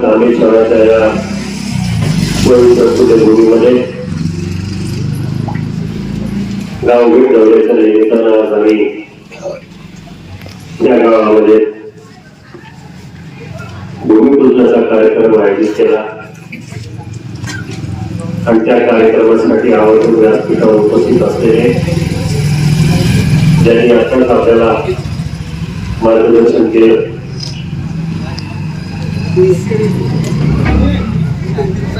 कामेश्वराच्या या पवित्र पूजभूमीमध्ये गाव भेट दौऱ्याच्या निमित्तानं आज आम्ही या गावामध्ये भूमिपूजनाचा कार्यक्रम आयोजित केला. आणि त्या कार्यक्रमासाठी आवर्जून व्यासपीठावर उपस्थित असलेले ज्यांनी आताच आपल्याला मार्गदर्शन केलं.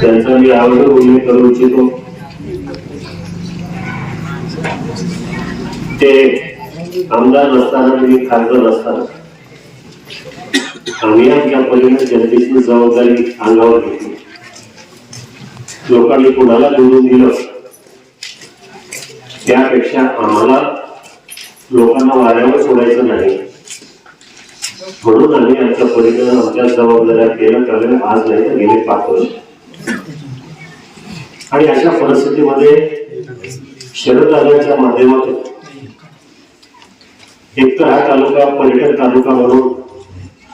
त्यांचा मी आवडतो उल्लेख करू इच्छितो. ते आमदार नसताना मी खासदार असताना आम्ही आमच्या पलीकडे जनतेची जबाबदारी अंगावर घेतली लोकांनी कोणाला निवडून दिलं? त्यापेक्षा आम्हाला लोकांना वाऱ्यावर सोडायचं नाही. म्हणून आम्ही आमच्या परिणाम आमच्या जबाबदाऱ्या केलं कारण आज नाही तर गेले पाच वर्ष आणि अशा परिस्थितीमध्ये शरददादांच्या माध्यमातून एक तर हा तालुका पर्यटन तालुका म्हणून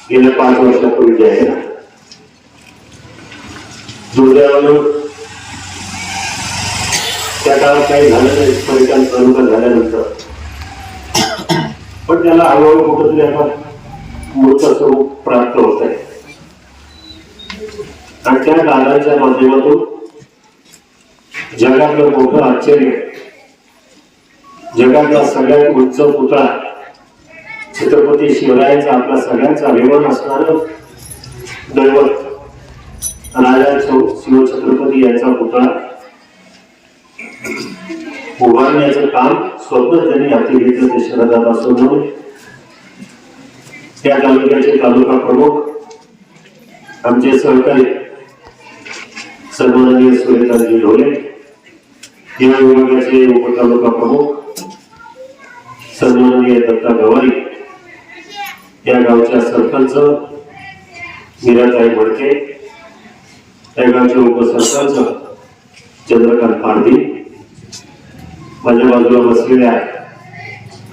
गेल्या पाच वर्षापूर्वी आहे. दुर्दैवानं त्या काळात काही झालं नाही पर्यटन तालुका झाल्यानंतर पण त्याला हळूहळू कुठंतरी आपण मूर्त स्वरूप प्राप्त होत आहे. आणि त्या दादांच्या माध्यमातून जगातलं मोठं आश्चर्य जगातला सगळ्यात उंच पुतळा छत्रपती शिवरायांचा आपला सगळ्यांचा अभिमान असणार दैवत राजा शिवछत्रपती यांचा पुतळा. उभारण्याचं काम स्वतः त्यांनी हाती घेतलं ते शरदादा त्या तालुक्याचे तालुका प्रमुख आमचे सहकारी सन्माननीय सुरेताजी ढोले या विभागाचे उपतालुका प्रमुख सन्माननीय दत्ता गवारी या गावच्या सरपंच मीराताई भडके या गावचे उपसरपंच चंद्रकांत पारधी माझ्या बाजूला बसलेल्या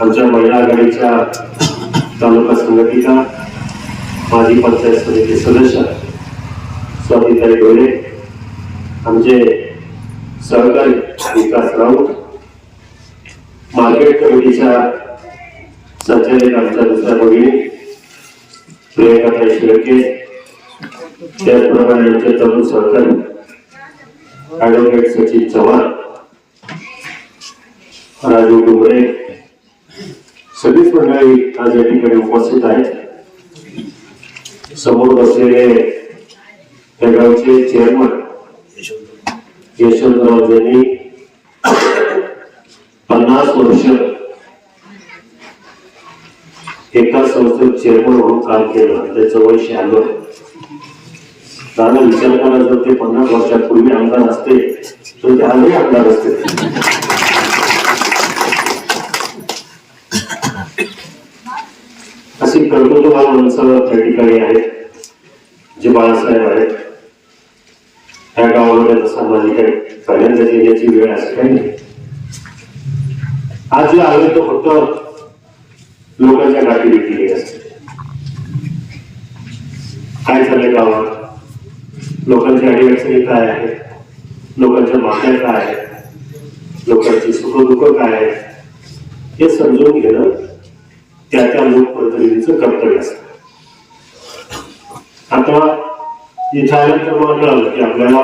आमच्या महिला आघाडीच्या तालुका संघटिका माजी पंचायत समिती सदस्य स्वामीताई डोळे आमचे सहकारी विकास राऊत मार्केट कमिटीच्या संचालक आमच्या दुसऱ्या भगिनी प्रियंकाताई शिळके त्याचप्रमाणे आमचे तरुण सहकारी ॲडव्होकेट सचिन चव्हाण राजू डुबरे सगळीच मंडळी आज या ठिकाणी उपस्थित आहेत समोर बसलेले त्या गावचे चेअरमन यशवंतराव यांनी पन्नास वर्ष एका संस्थेत चेअरमन म्हणून काम केलं त्याचं वय शहाण्णव दादा विचार करा जर ते पन्नास वर्षापूर्वी आमदार असते तर ते आजही आमदार असते अशी कर्तृत्ववान माणसं त्या ठिकाणी आहेत. जे बाळासाहेब आहेत. त्या गावामध्ये जसा माझी काही पहिल्यांदा येण्याची वेळ असं काही नाही आज जे आले तो फक्त लोकांच्या गाठी विकलेली असते. काय चाललंय गावात? लोकांची अडीअडचणी काय आहे लोकांच्या मागण्या काय आहेत? लोकांची सुखदुःख काय आहे हे समजून घेणं त्या त्या लोकप्रतिनिधीचं कर्तव्य असतं. आता इथं आल्यानंतर मला कळालं की आपल्याला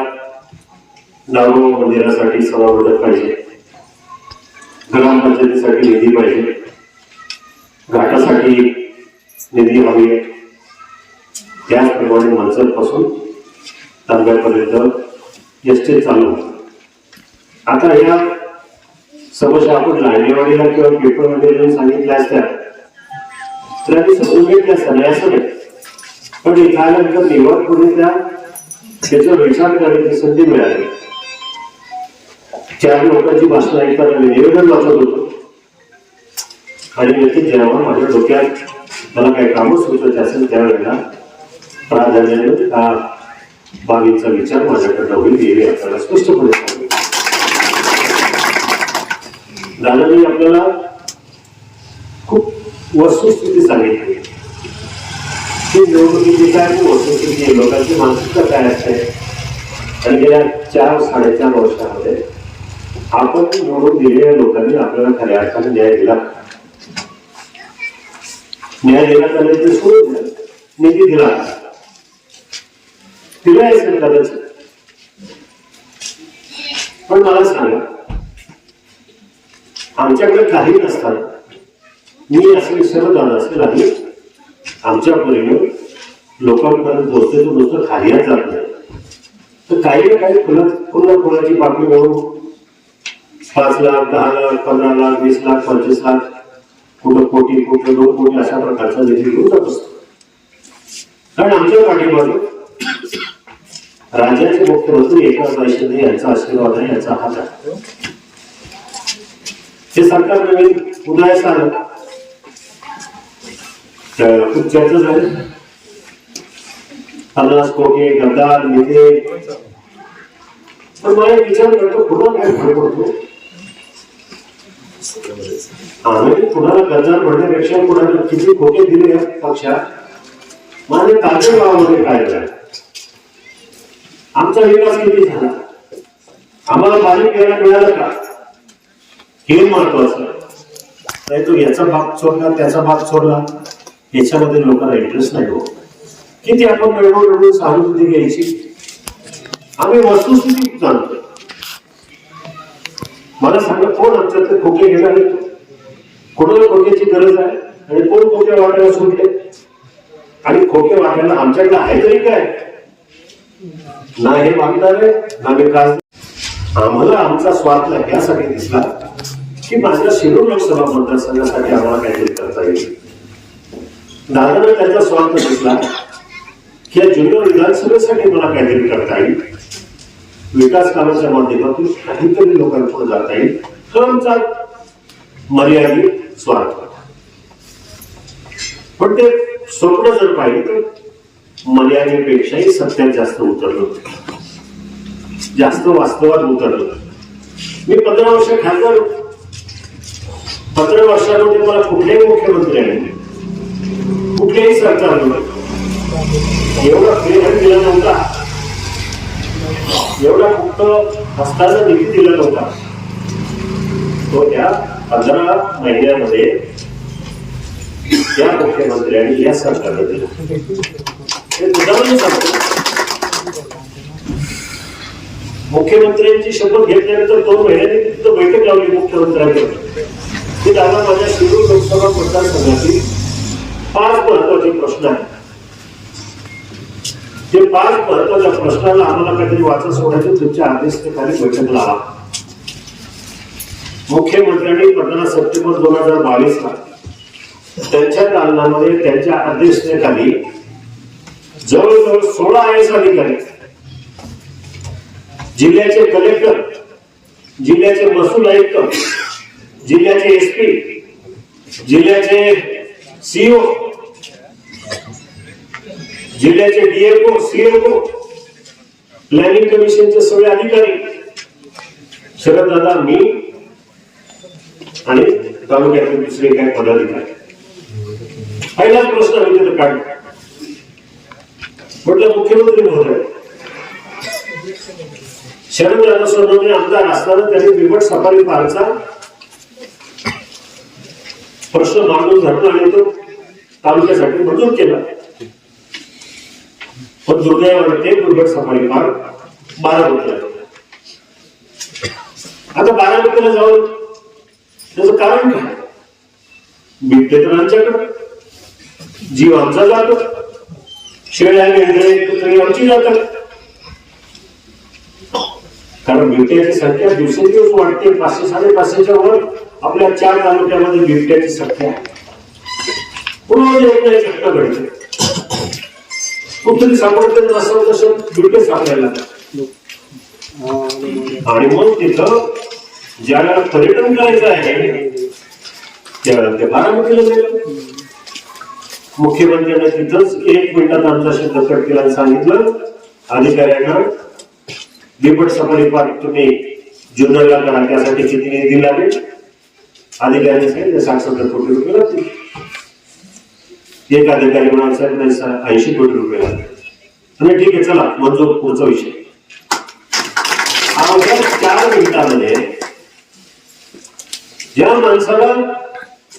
दारू मंदिरासाठी सभामंडप पाहिजे. ग्रामपंचायतीसाठी निधी पाहिजे. घाटासाठी निधी हवी. आहे त्याचप्रमाणे मनसरपासून तांब्यापर्यंत एसटी चालू. आता या समस्या आपण लांडेवाडीला किंवा पेपरमध्ये सांगितल्या असत्या तर आम्ही समजून घेतल्या असत्या असं नाही. पण इथं आल्यानंतर निवड करून त्या त्याचा विचार करण्याची संधी मिळाली. चार लोकांची भाषण ऐकताना मी निवेदन वाचत होतो. आणि नक्कीच जेव्हा माझ्या डोक्यात मला काही कामं सुचत असेल त्यावेळेला प्राधान्याने हा बाबींचा विचार माझ्याकडनं होईल हे आपल्याला स्पष्टपणे सांगितलं. दादानी आपल्याला खूप वस्तुस्थिती सांगितली. ही निवडणुकीची काय वस्तुस्थिती लोकांची मानसिकता काय असते? आणि गेल्या चार साडेचार वर्षामध्ये आपण निवडून दिलेल्या लोकांनी आपल्याला खऱ्या अर्थाने न्याय दिला. न्याय दिला का नाही ते सोडून निधी दिला. का? दिला असेल कदाचित पण मला सांगा आमच्याकडे काही नसताना मी असेल सर्वजण असेल आणि आमच्या परीने लोकांपर्यंत पोहोचते तो नुसतं खाली जात नाही. तर काही ना काही फुलं पुन्हा फुलाची पाकळी मिळून पाच लाख दहा लाख पंधरा लाख वीस लाख पंचवीस लाख कुठं कोटी कुठं दोन कोटी अशा प्रकारचा निधी घेऊन जात असतो. कारण आमच्या पाठीमागे राज्याचे मुख्यमंत्री एकनाथ शिंदे यांचा आशीर्वाद आहे यांचा हात आहे. हे सरकार नवीन उदयास आलं. त्यावेळेला खूप चर्चा झाली पन्नास कोटी गद्दार निधी पण मला एक विचार करतो पुन्हा काय फरक पडतो आम्ही कुणाला गद्दार म्हणण्यापेक्षा कुणाला किती खोटे दिले या पक्षात माझे ताजे गावामध्ये काय झालं आमचा विकास किती झाला आम्हाला पाणी प्यायला मिळालं का हे महत्वाचं नाही तो याचा भाग सोडला त्याचा भाग सोडला याच्यामध्ये लोकांना इंटरेस्ट नाही हो. किती आपण मिळवून मिळवून सहानुभूती घ्यायची? आम्ही वस्तुस्थिती जाणतो मला सांगा कोण आमच्यात खोके घेणार? कोणाला खोक्याची गरज आहे? आणि कोण खोके वाटायला सुटले आणि खोके वाटायला आमच्याकडे आहे तरी काय? ना हे मागणार आहे ना विकास आम्हाला आमचा स्वार्थ यासाठी दिसला की माझ्या शिरूर लोकसभा मतदारसंघासाठी आम्हाला काहीतरी करता येईल. दादानं त्याचा स्वार्थ दिसला की या जुन्नर विधानसभेसाठी मला काहीतरी करता येईल. विकास कामाच्या माध्यमातून काहीतरी लोकांपुढे जाता येईल. हा आमचा मर्यादित स्वार्थ. पण ते स्वप्न जर पाहिलं तर मर्यादेपेक्षाही सत्यात जास्त उतरलं होतं. जास्त वास्तवात उतरलं मी पंधरा वर्ष खासदार पंधरा वर्षामध्ये मला कुठलेही मुख्यमंत्री आले कुठल्याही सरकारने एवढा प्रेम दिला नव्हता. एवढा मुक्त हस्ताचा निधी दिला नव्हता. तो त्या पंधरा महिन्यामध्ये या मुख्यमंत्र्यांनी या सरकारने दिला. हे उदाहरण सांगतो. मुख्यमंत्र्यांची शपथ घेतल्यानंतर दोन महिन्यांनी तिथं बैठक लावली मुख्यमंत्र्यांकडे ती दादा माझ्या शिरूर लोकसभा मतदारसंघातील पाच महत्त्वाचे प्रश्न आहेत. ते पाच महत्त्वाच्या प्रश्नाला आम्हाला काहीतरी वाचा सोडायचे तुमच्या अध्यक्षतेखाली बैठक लावा मुख्यमंत्र्यांनी पंधरा सप्टेंबर दोन हजार बावीस ला त्यांच्या दालनामध्ये त्यांच्या अध्यक्षतेखाली जवळजवळ सोळा आय एस अधिकारी जिल्ह्याचे कलेक्टर जिल्ह्याचे महसूल आयुक्त जिल्ह्याचे एसपी जिल्ह्याचे सीओ जिल्ह्याचे डीएफओ सीएफओ प्लॅनिंग कमिशनचे सगळे अधिकारी. शरद दादा मी आणि तालुक्यातले दुसरे काय पदाधिकारी. पहिलाच प्रश्न आम्ही तिथं काढला. म्हटलं मुख्यमंत्री महोदय शरद दादा सोनवणे आमदार असताना त्यांनी बिबट सफारी पार्कचा प्रश्न मांडून धरला आणि तो तालुक्यासाठी मंजूर केला. पण दुर्दैवाने ते बिबट सफारी पार्क बारामतीला आता बारामतीला जाऊन त्याचं कारण काय बिबटे तर आमच्याकडे जीव आमचा जातो शेळ्या मेंढरे कुत्री आमची जातात कारण बिबट्याची संख्या दिवसेंदिवस वाढते पाचशे साडेपाचशेच्या वर आपल्या चार तालुक्यामध्ये बिबट्याची संख्या आहे पुन्हा घडते नाही घटना घडते कुठतरी तसं बिबटे सापडायला आणि मग तिथं ज्याला पर्यटन करायचं आहे त्यावेळेला ते बारामतीला गेलं मुख्यमंत्र्यांना तिथंच एक मिनिटात आमचा शब्द कट केला सांगितलं. अधिकाऱ्यांना बिबट सफारी पार्क तुम्ही जुन्नरला करा त्यासाठी किती निधी लागेल? अधिकाऱ्यांनी सांगितलं साठ सत्तर कोटी रुपये लागतील. एक अधिकारी म्हणाल साहेब नाही सर ऐंशी कोटी रुपये लागले. आणि ठीक आहे चला मंजूर पुढचा विषय. अवघ्या चार मिनिटामध्ये ज्या माणसाला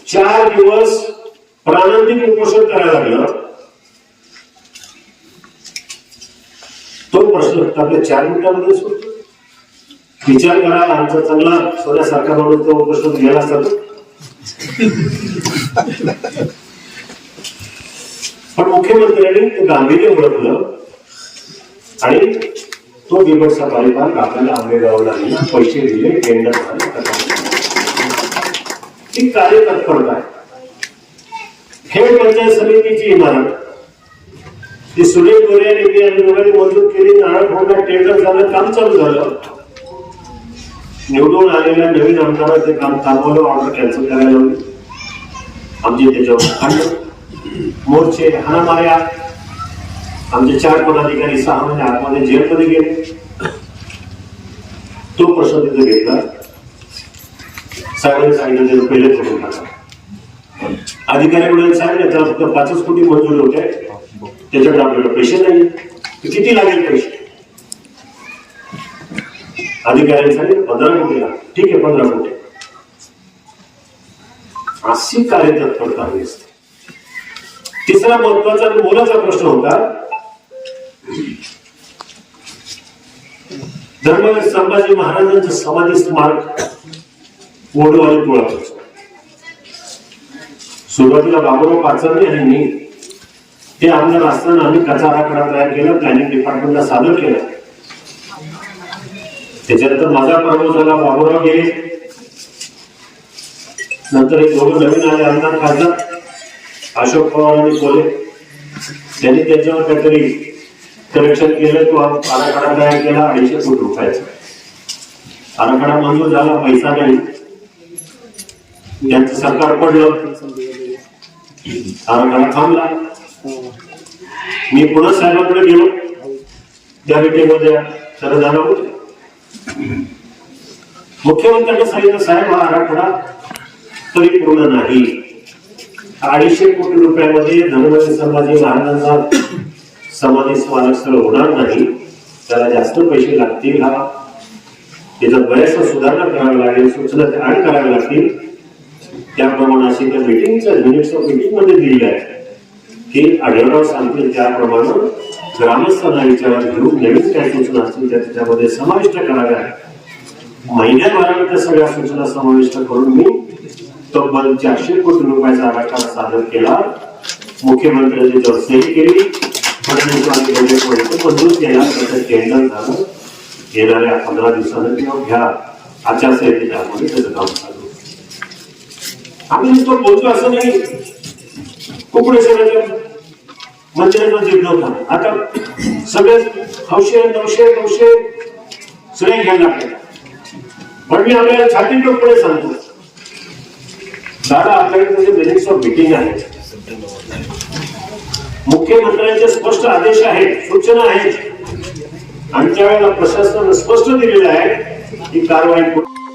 चार दिवस प्राणंतिक उपोषण करायला लागलं तो प्रश्न आपल्या चार मिनिटांमध्ये सुटतो विचार करा आमचा चांगला सोन्यासारखा माणूस तो प्रश्न गेला असता पण मुख्यमंत्र्यांनी गांधीने ओळखलं आणि तो बिबट सफारी पार्क आपल्याला आंबेगावला पैसे दिले टेंडर झाले कथा. ही कार्यतत्परता आहे खेड पंचायत समितीची इमारत. ती सुनील गोरे आणि मी मंजूर केली नारायण फोडला टेंडर झालं काम चालू झालं. निवडून आलेल्या नवीन आमदारात ते काम थांबवलं ऑर्डर कॅन्सल करायला आमची त्याच्यावर मोर्चे मोर्चे हाणामाऱ्या आमचे चार पदाधिकारी सहा महिने आतमध्ये जेलमध्ये गेले. तो प्रश्न तिथे घेतला. साहेबांनी सांगितलं पहिले करून टाका अधिकाऱ्याकडे सांगितलं त्याला फक्त पाचच कोटी मंजूर होते. त्याच्याकडे आपल्याला पैसे नाही किती लागेल पैसे? अधिकाऱ्यांनी सांगितलं पंधरा कोटी ठीक आहे पंधरा कोटी. अशी कार्यतत्परता हवी असते. तिसरा महत्त्वाचा आणि मोलाचा प्रश्न होता. धर्मवीर संभाजी महाराजांचं समाधी स्मारक वडवाली पुळा सुरुवातीला बाबूराव पाचरणे यांनी हे आमदार असताना आम्ही कचा आराखडा तयार केला प्लॅनिंग डिपार्टमेंटला सादर केला. त्याच्यानंतर माझा प्रभाव झाला बाबूराव गेले नंतर एक दोघं नवीन आले आमदार खासदार. अशोक पवार आणि त्यांनी त्याच्यावर काहीतरी करेक्शन केलं तो आराखडा तयार केला अडीचशे कोटी रुपयाचा. आराखडा मंजूर झाला पैसा नाही. त्यांचं सरकार पडलं. आराखडा थांबला. मी पुन्हा साहेबांकडे गेलो. त्या मीटिंगमध्ये सगळं झालं होते. मुख्यमंत्र्यांनी सांगितलं साहेब हा आराखडा पूर्ण नाही. अडीचशे कोटी रुपयामध्ये धनवंतरी संभाजी महाराजांचा समाधी स्मारक स्थळ होणार नाही. त्याला जास्त पैसे लागतील हा. त्याचा बऱ्याचशा सुधारणा कराव्या लागेल सूचना ऍड कराव्या लागतील. त्याप्रमाणे अशी त्या मिटिंगच्या मिनिट्स ऑफ मिटिंगमध्ये दिली आहे. की आढळराव सांगतील त्याप्रमाणे ग्रामस्थांना विचारात घेऊन नवीन काय सूचना असतील त्या त्याच्यामध्ये समाविष्ट कराव्या. महिन्याभरात त्या सगळ्या सूचना समाविष्ट करून मी तब्बल चारशे कोटी रुपयाचा आराखडा सादर केला. मुख्यमंत्र्यांनी त्याच्यावर केली. फडणवीस आणि गणेशवाडीचं मंजूर केला? त्याचं टेंडर झालं. येणाऱ्या पंधरा दिवसानं किंवा घ्या. आचारसंहितेच्या आतमध्ये त्याचं काम चालू. आम्ही नुसतं बोलतो असं नाही. कुकुडेश्वराच्या मंदिरांना जिंकलो होता आता सगळे हौशे नवशे नवशे सगळे घ्यायला लागले. पण मी आपल्याला छाती टोकपणे सांगतो. दादा आपल्याकडे मिनिट्स ऑफ मिटिंग आहे. मुख्यमंत्र्यांचे स्पष्ट आदेश आहेत सूचना आहेत. आणि त्यावेळेला प्रशासनानं स्पष्ट दिलेलं आहे की कारवाई कुठे